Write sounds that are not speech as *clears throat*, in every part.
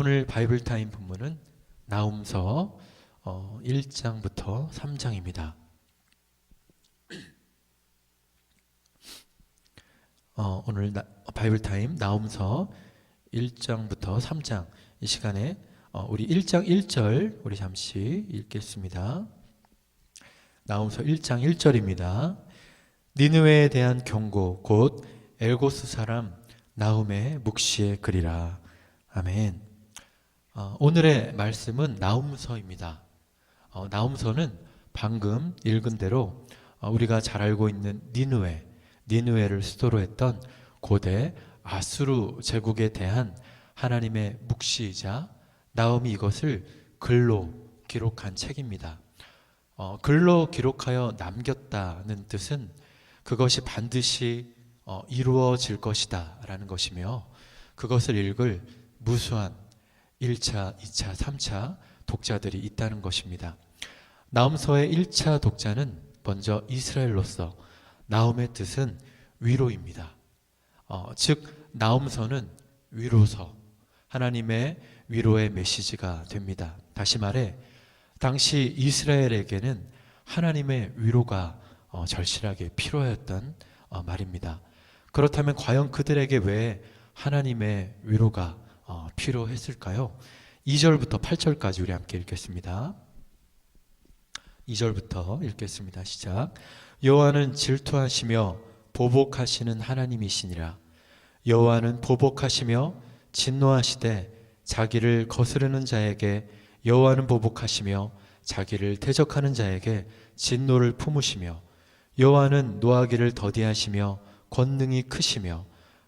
오늘 바이블 타임 본문은 나움서 어, 1장부터 3장입니다. 어, 오늘 나, 바이블 타임 나움서 1장부터 3장 이 시간에 어, 우리 1장 1절 우리 잠시 읽겠습니다. 나움서 1장 1절입니다. 니느웨에 대한 경고 곧 엘고스 사람 나움의 묵시의 글이라. 아멘. 어, 오늘의 말씀은 나움서입니다. 어, 나움서는 방금 읽은 대로 어, 우리가 잘 알고 있는 니느웨, 니느웨를 수도로 했던 고대 아수르 제국에 대한 하나님의 묵시이자 나움이 이것을 글로 기록한 책입니다. 어, 글로 기록하여 남겼다는 뜻은 그것이 반드시 어, 이루어질 것이다 라는 것이며 그것을 읽을 무수한 1차, 2차, 3차 독자들이 있다는 것입니다. 나움서의 1차 독자는 먼저 이스라엘로서 나움의 뜻은 위로입니다. 어, 즉 나움서는 위로서 하나님의 위로의 메시지가 됩니다. 다시 말해 당시 이스라엘에게는 하나님의 위로가 어, 절실하게 필요했던 어, 말입니다. 그렇다면 과연 그들에게 왜 하나님의 위로가 어, 필요했을까요? 2절부터 8절까지 우리 함께 읽겠습니다. 2절부터 읽겠습니다. 시작. 여호와는 질투하시며 보복하시는 하나님이시니라. 여호와는 보복하시며 진노하시되 자기를 거스르는 자에게 여호와는 보복하시며 자기를 대적하는 자에게 진노를 품으시며 여호와는 노하기를 더디하시며 권능이 크시며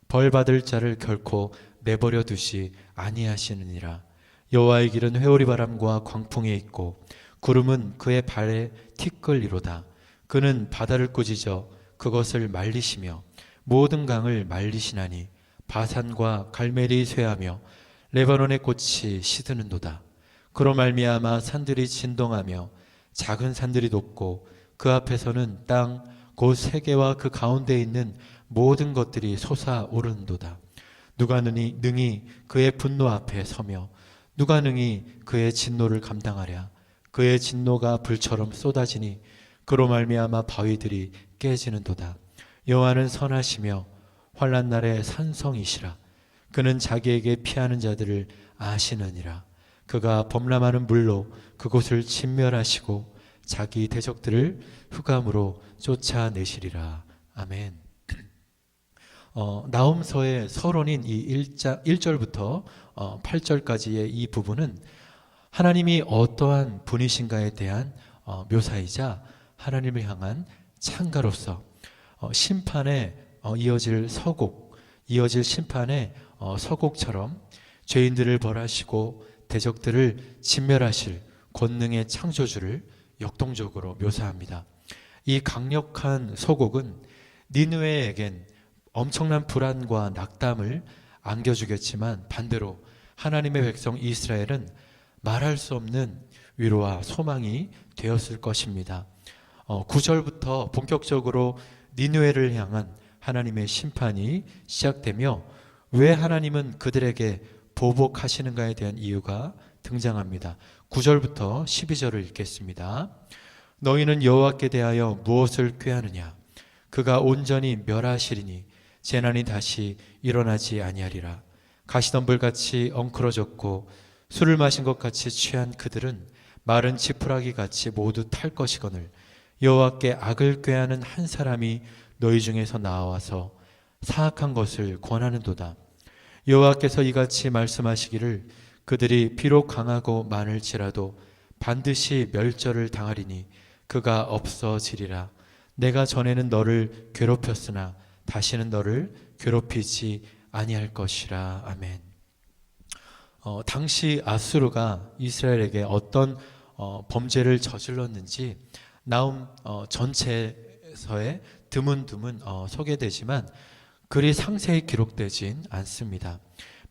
벌 받을 자를 결코 내버려 두시 아니하시느니라. 여호와의 길은 회오리 바람과 광풍에 있고 구름은 그의 발에 티끌이로다. 그는 바다를 꾸짖어 그것을 말리시며 모든 강을 말리시나니 바산과 갈멜이 쇠하며 레바논의 꽃이 시드는도다. 그로 말미암아 산들이 진동하며 작은 산들이 높고 그 앞에서는 땅 곧 세계와 그 가운데 있는 모든 것들이 솟아오르는도다. 누가 능히, 능히 그의 분노 앞에 서며 누가 능히 그의 진노를 감당하랴. 그의 진노가 불처럼 쏟아지니 그로 말미암아 바위들이 깨지는도다. 여호와는 선하시며 환란 날에 산성이시라. 그는 자기에게 피하는 자들을 아시느니라. 그가 범람하는 물로 그곳을 진멸하시고 자기 대적들을 흑암으로 쫓아내시리라. 아멘. 어, 나움서의 서론인 이 1자, 1절부터 어, 8절까지의 이 부분은 하나님이 어떠한 분이신가에 대한 어, 묘사이자 하나님을 향한 창가로서 어, 심판에 어, 이어질 서곡, 이어질 심판의 어, 서곡처럼 죄인들을 벌하시고 대적들을 진멸하실 권능의 창조주를 역동적으로 묘사합니다. 이 강력한 서곡은 니느웨에겐 엄청난 불안과 낙담을 안겨주겠지만 반대로 하나님의 백성 이스라엘은 말할 수 없는 위로와 소망이 되었을 것입니다. 어, 9절부터 본격적으로 니느웨를 향한 하나님의 심판이 시작되며 왜 하나님은 그들에게 보복하시는가에 대한 이유가 등장합니다. 9절부터 12절을 읽겠습니다. 너희는 여호와께 대하여 무엇을 꾀하느냐? 그가 온전히 멸하시리니 재난이 다시 일어나지 아니하리라. 가시덤 불같이 엉클어졌고 술을 마신 것 같이 취한 그들은 마른 지푸라기 같이 모두 탈 것이거늘 여호와께 악을 꾀하는 한 사람이 너희 중에서 나와서 사악한 것을 권하는도다. 여호와께서 이같이 말씀하시기를 그들이 비록 강하고 많을지라도 반드시 멸절을 당하리니 그가 없어지리라. 내가 전에는 너를 괴롭혔으나 다시는 너를 괴롭히지 아니할 것이라. 아멘. 어, 당시 아수르가 이스라엘에게 어떤 어, 범죄를 저질렀는지 나움 어, 전체서에 드문드문 어, 소개되지만 그리 상세히 기록되진 않습니다.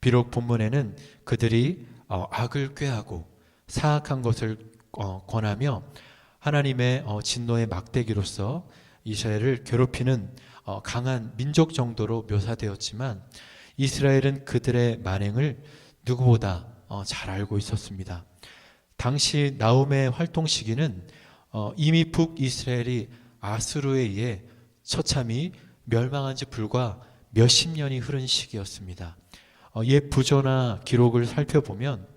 비록 본문에는 그들이 어, 악을 꾀하고 사악한 것을 어, 권하며 하나님의 어, 진노의 막대기로서 이스라엘을 괴롭히는 어, 강한 민족 정도로 묘사되었지만 이스라엘은 그들의 만행을 누구보다 어, 잘 알고 있었습니다. 당시 나움의 활동 시기는 어, 이미 북이스라엘이 아수르에 의해 처참히 멸망한 지 불과 몇십 년이 흐른 시기였습니다. 어, 옛 부조나 기록을 살펴보면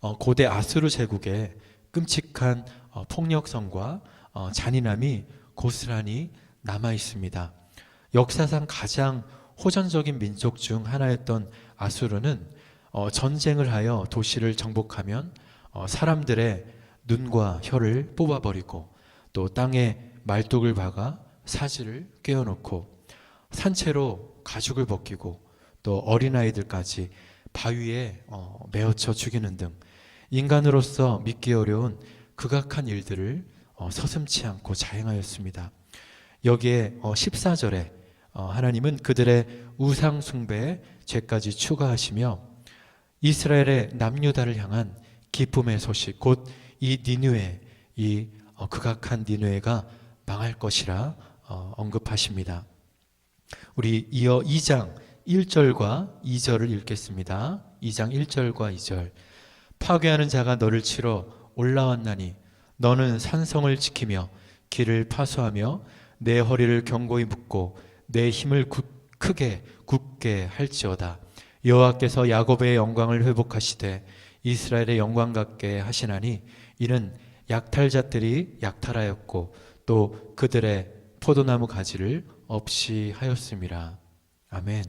어, 고대 아수르 제국의 끔찍한 어, 폭력성과 어, 잔인함이 고스란히 남아 있습니다. 역사상 가장 호전적인 민족 중 하나였던 아수르는 어, 전쟁을 하여 도시를 정복하면 어, 사람들의 눈과 혀를 뽑아버리고 또 땅에 말뚝을 박아 사지를 꿰어놓고 산채로 가죽을 벗기고 또 어린아이들까지 바위에 어, 메어쳐 죽이는 등 인간으로서 믿기 어려운 극악한 일들을 어, 서슴치 않고 자행하였습니다. 여기에 어, 14절에 어, 하나님은 그들의 우상 숭배에 죄까지 추가하시며 이스라엘의 남유다를 향한 기쁨의 소식 곧 이 니누에 이 어, 극악한 니누에가 망할 것이라 어, 언급하십니다. 우리 이어 2장 1절과 2절을 읽겠습니다. 2장 1절과 2절. 파괴하는 자가 너를 치러 올라왔나니 너는 산성을 지키며 길을 파수하며 내 허리를 견고히 묶고 내 힘을 굳- 크게 굳게 할지어다. 여호와께서 야곱의 영광을 회복하시되 이스라엘의 영광 같게 하시나니 이는 약탈자들이 약탈하였고 또 그들의 포도나무 가지를 없이 하였음이라. 아멘.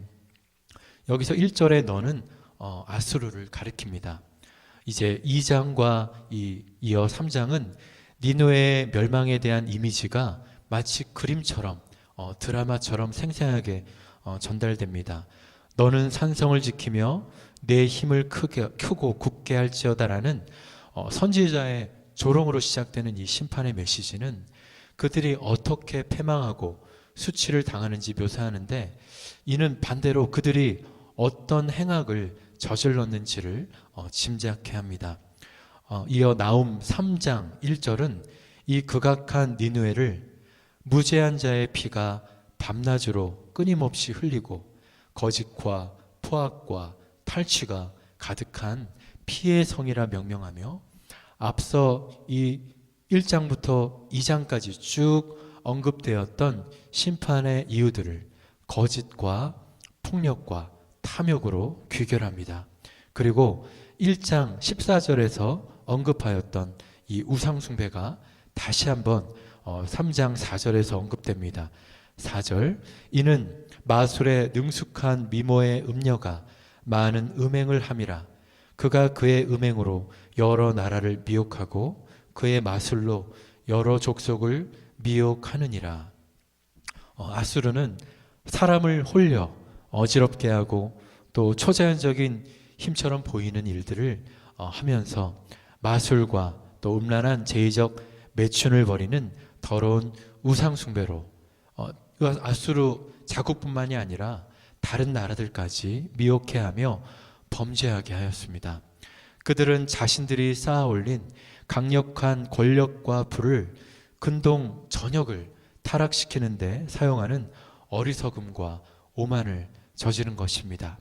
여기서 1절에 너는 어, 아수르를 가리킵니다. 이제 2장과 이, 이어 3장은 니노의 멸망에 대한 이미지가 마치 그림처럼 어, 드라마처럼 생생하게 어, 전달됩니다. 너는 산성을 지키며 내 힘을 크게 크고 굳게 할지어다라는 어, 선지자의 조롱으로 시작되는 이 심판의 메시지는 그들이 어떻게 패망하고 수치를 당하는지 묘사하는데 이는 반대로 그들이 어떤 행악을 저질렀는지를 어, 짐작케 합니다. 어, 이어 나움 3장 1절은 이 극악한 니누에를 무죄한 자의 피가 밤낮으로 끊임없이 흘리고 거짓과 포악과 탈취가 가득한 피의 성이라 명명하며 앞서 이 1장부터 2장까지 쭉 언급되었던 심판의 이유들을 거짓과 폭력과 탐욕으로 귀결합니다. 그리고 1장 14절에서 언급하였던 이 우상숭배가 다시 한번 어, 3장 4절에서 언급됩니다. 4절 이는 마술의 능숙한 미모의 음녀가 많은 음행을 함이라 그가 그의 음행으로 여러 나라를 미혹하고 그의 마술로 여러 족속을 미혹하느니라 어, 아수르는 사람을 홀려 어지럽게 하고 또 초자연적인 힘처럼 보이는 일들을 어, 하면서 마술과 또 음란한 제의적 매춘을 벌이는 더러운 우상 숭배로 어, 이 아수르 자국뿐만이 아니라 다른 나라들까지 미혹해하며 범죄하게 하였습니다. 그들은 자신들이 쌓아올린 강력한 권력과 부를 근동 전역을 타락시키는데 사용하는 어리석음과 오만을 저지른 것입니다.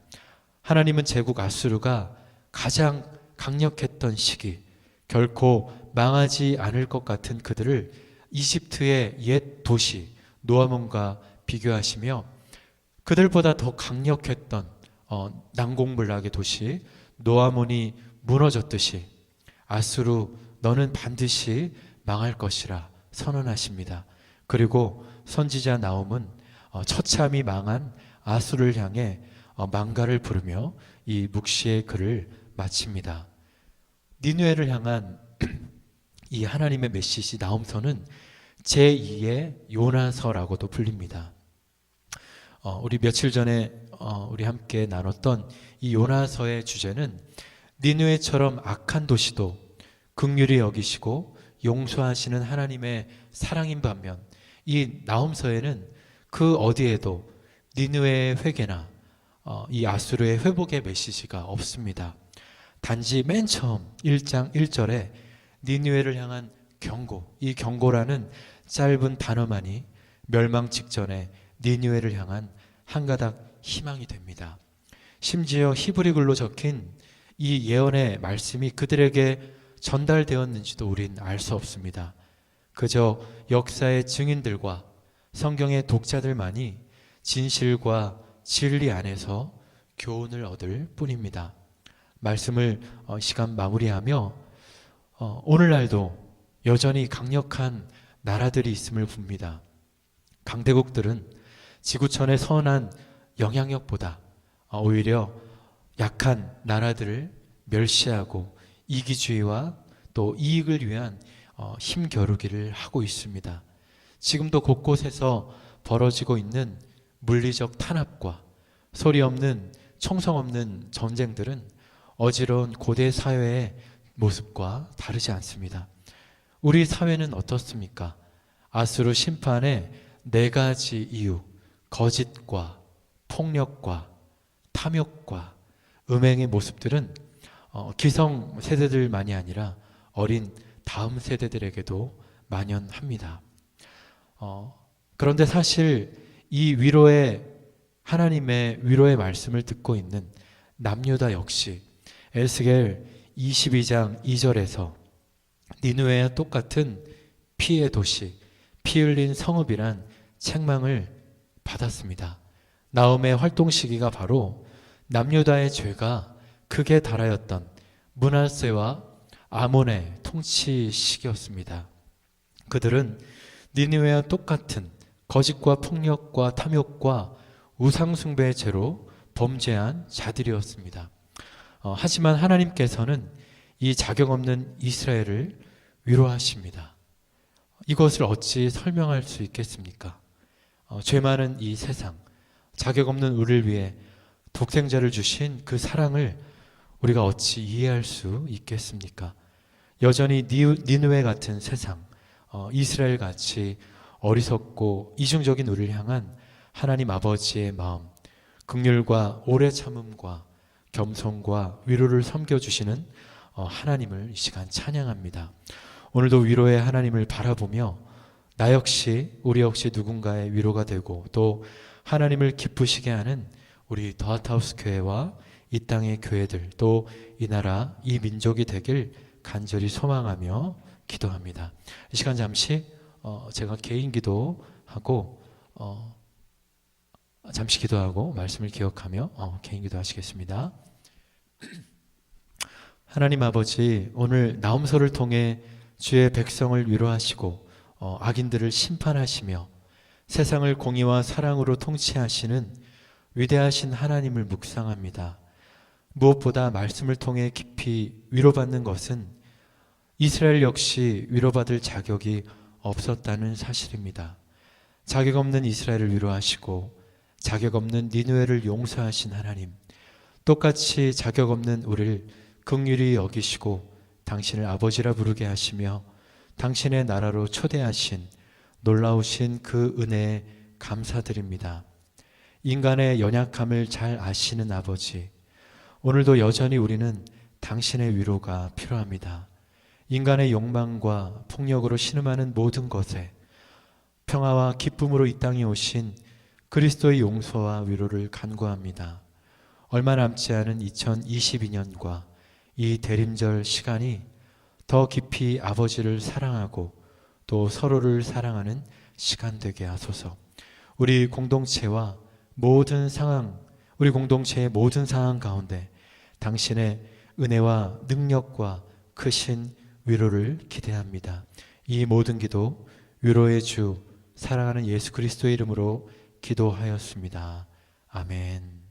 하나님은 제국 아수르가 가장 강력했던 시기, 결코 망하지 않을 것 같은 그들을 이집트의 옛 도시 노아몬과 비교하시며 그들보다 더 강력했던 어, 난공불락의 도시 노아몬이 무너졌듯이 아수르 너는 반드시 망할 것이라 선언하십니다. 그리고 선지자 나움은 어, 처참히 망한 아수를 향해 어, 망가를 부르며 이 묵시의 글을 마칩니다. 니누에를 향한 *clears throat* 이 하나님의 메시지 나움서는 제2의 요나서라고도 불립니다. 어, 우리 며칠 전에 어, 우리 함께 나눴던 이 요나서의 주제는 니누에처럼 악한 도시도 극률이 여기시고 용서하시는 하나님의 사랑인 반면 이 나움서에는 그 어디에도 니누의 회개나 어, 이 아수르의 회복의 메시지가 없습니다. 단지 맨 처음 1장 1절에 니누에를 향한 경고, 이 경고라는 짧은 단어만이 멸망 직전에 니누에를 향한 한 가닥 희망이 됩니다. 심지어 히브리 글로 적힌 이 예언의 말씀이 그들에게 전달되었는지도 우린 알 수 없습니다. 그저 역사의 증인들과 성경의 독자들만이 진실과 진리 안에서 교훈을 얻을 뿐입니다. 말씀을 어, 시간 마무리하며 어, 오늘날도 여전히 강력한 나라들이 있음을 봅니다. 강대국들은 지구촌의 선한 영향력보다 어, 오히려 약한 나라들을 멸시하고 이기주의와 또 이익을 위한 어, 힘겨루기를 하고 있습니다. 지금도 곳곳에서 벌어지고 있는 물리적 탄압과 소리 없는 총성 없는 전쟁들은 어지러운 고대 사회의 모습과 다르지 않습니다. 우리 사회는 어떻습니까? 아수르 심판의 네 가지 이유, 거짓과 폭력과 탐욕과 음행의 모습들은 어, 기성 세대들만이 아니라 어린 다음 세대들에게도 만연합니다. 어, 그런데 사실 이 위로의 하나님의 위로의 말씀을 듣고 있는 남유다 역시 에스겔 22장 2절에서 니누웨와 똑같은 피의 도시, 피 흘린 성읍이란 책망을 받았습니다. 나움의 활동 시기가 바로 남유다의 죄가 크게 달하였던 문하세와 아몬의 통치 시기였습니다. 그들은 니느웨와 똑같은 거짓과 폭력과 탐욕과 우상숭배의 죄로 범죄한 자들이었습니다. 어, 하지만 하나님께서는 이 자격 없는 이스라엘을 위로하십니다. 이것을 어찌 설명할 수 있겠습니까? 어, 죄 많은 이 세상, 자격 없는 우리를 위해 독생자를 주신 그 사랑을 우리가 어찌 이해할 수 있겠습니까? 여전히 니- 니느웨 같은 세상, 어, 이스라엘 같이 어리석고 이중적인 우리를 향한 하나님 아버지의 마음, 극률과 오래 참음과 겸손과 위로를 섬겨주시는 어, 하나님을 이 시간 찬양합니다. 오늘도 위로의 하나님을 바라보며 나 역시 우리 역시 누군가의 위로가 되고 또 하나님을 기쁘시게 하는 우리 더하타우스 교회와 이 땅의 교회들 또 이 나라 이 민족이 되길 간절히 소망하며 기도합니다. 이 시간 잠시 어, 제가 개인 기도하고 어, 잠시 기도하고 말씀을 기억하며 어, 개인 기도하시겠습니다. *clears throat* 하나님 아버지 오늘 나움서를 통해 주의 백성을 위로하시고 어, 악인들을 심판하시며 세상을 공의와 사랑으로 통치하시는 위대하신 하나님을 묵상합니다. 무엇보다 말씀을 통해 깊이 위로받는 것은 이스라엘 역시 위로받을 자격이 없었다는 사실입니다. 자격 없는 이스라엘을 위로하시고 자격 없는 니누에를 용서하신 하나님, 똑같이 자격 없는 우리를 극률히 여기시고 당신을 아버지라 부르게 하시며 당신의 나라로 초대하신 놀라우신 그 은혜에 감사드립니다. 인간의 연약함을 잘 아시는 아버지, 오늘도 여전히 우리는 당신의 위로가 필요합니다. 인간의 욕망과 폭력으로 신음하는 모든 것에 평화와 기쁨으로 이 땅에 오신 그리스도의 용서와 위로를 간구합니다. 얼마 남지 않은 2022년과 이 대림절 시간이 더 깊이 아버지를 사랑하고 또 서로를 사랑하는 시간 되게 하소서. 우리 공동체와 모든 상황, 우리 공동체의 모든 상황 가운데 당신의 은혜와 능력과 크신 위로를 기대합니다. 이 모든 기도 위로의 주 사랑하는 예수 그리스도의 이름으로 기도하였습니다. 아멘.